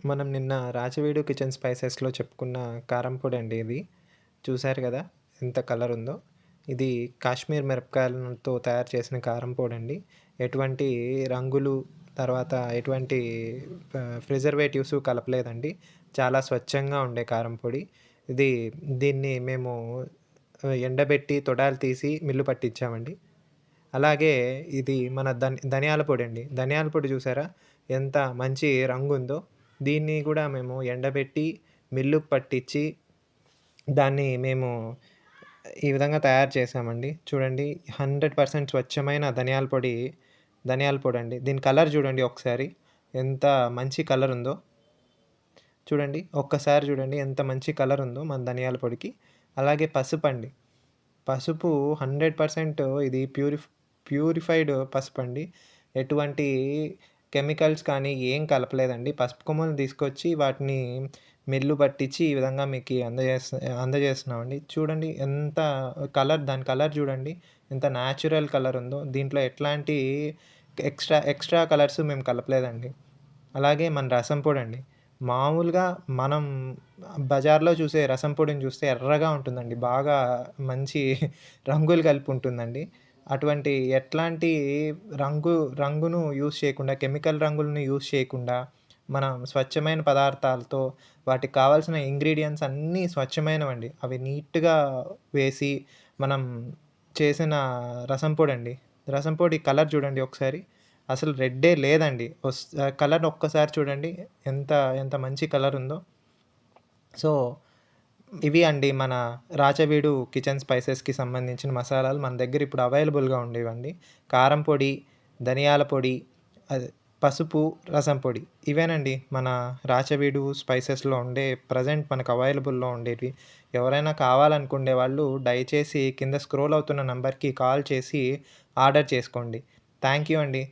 మనం నిన్న రాజవీడు కిచెన్ స్పైసెస్‌లో చెప్పుకున్న కారం పొడి అండి ఇది. చూశారు కదా ఎంత కలర్ ఉందో. ఇది కాశ్మీర్ మిరపకాయలతో తయారు చేసిన కారం పొడి అండి ఎటువంటి రంగులు, తర్వాత ఎటువంటి ప్రిజర్వేటివ్స్ కలపలేదండి. చాలా స్వచ్ఛంగా ఉండే కారం పొడి. ఇది దీన్ని మేము ఎండబెట్టి తొడాలు తీసి మిల్లు పట్టించామండి. అలాగే ఇది మన ధన్ ధనియాల అండి ధనియాల పొడి చూసారా? ఎంత మంచి రంగు ఉందో దీన్ని కూడా మేము ఎండబెట్టి మిల్లుకు పట్టించి దాన్ని మేము ఈ విధంగా తయారు చేసామండి. చూడండి 100% స్వచ్ఛమైన ధనియాల పొడి, ధనియాల పొడి అండి దీని కలర్ చూడండి ఒకసారి. ఎంత మంచి కలర్ ఉందో. చూడండి ఒక్కసారి చూడండి ఎంత మంచి కలర్ ఉందో మన ధనియాల పొడికి. అలాగే పసుపు అండి పసుపు 100% ఇది ప్యూరిఫ్ ప్యూరిఫైడ్ పసుపు అండి ఎటువంటి కెమికల్స్ కానీ ఏం కలపలేదండి. పసుపు కొమ్మలు తీసుకొచ్చి వాటిని మిల్లు పట్టించి ఈ విధంగా మీకు అందజేస్ అందజేస్తున్నామండి. చూడండి ఎంత కలర్ దాని కలర్ చూడండి. ఎంత న్యాచురల్ కలర్ ఉందో. దీంట్లో ఎట్లాంటి ఎక్స్‌ట్రా ఎక్స్‌ట్రా కలర్స్ మేము కలపలేదండి. అలాగే మన రసం పొడి అండి మామూలుగా మనం బజార్‌లో చూసే రసం పొడిని చూస్తే ఎర్రగా ఉంటుందండి. బాగా మంచి రంగులు కలిపి ఉంటుందండి. అటువంటి ఎట్లాంటి రంగు రంగును యూస్ చేయకుండా, కెమికల్ రంగులను యూస్ చేయకుండా, మనం స్వచ్ఛమైన పదార్థాలతో వాటికి కావాల్సిన ఇంగ్రీడియంట్స్ అన్నీ స్వచ్ఛమైనవండి. అవి నీట్‌గా వేసి మనం చేసిన రసం పొడి అండి రసం పొడి కలర్ చూడండి ఒకసారి. అసలు రెడ్డే లేదండి. కలర్ ఒక్కసారి చూడండి. ఎంత ఎంత మంచి కలర్ ఉందో. సో, ఇవి అండి మన రాచవీడు కిచెన్ స్పైసెస్‌కి సంబంధించిన మసాలాలు మన దగ్గర ఇప్పుడు అవైలబుల్‌గా ఉండేవండి. కారం పొడి, ధనియాల పొడి, పసుపు, రసం పొడి. ఇవేనండి మన రాచవీడు స్పైసెస్‌లో ఉండే ప్రెజెంట్ మనకు అవైలబుల్‌లో ఉండేవి ఎవరైనా కావాలనుకునే వాళ్ళు దయచేసి కింద స్క్రోల్ అవుతున్న నెంబర్కి కాల్ చేసి ఆర్డర్ చేసుకోండి. థ్యాంక్ యూ అండి.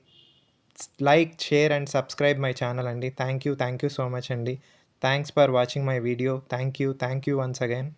Like, share and subscribe my channel అండి. Thank you. Thank you so much అండి. Thanks for watching my video. Thank you. Thank you once again.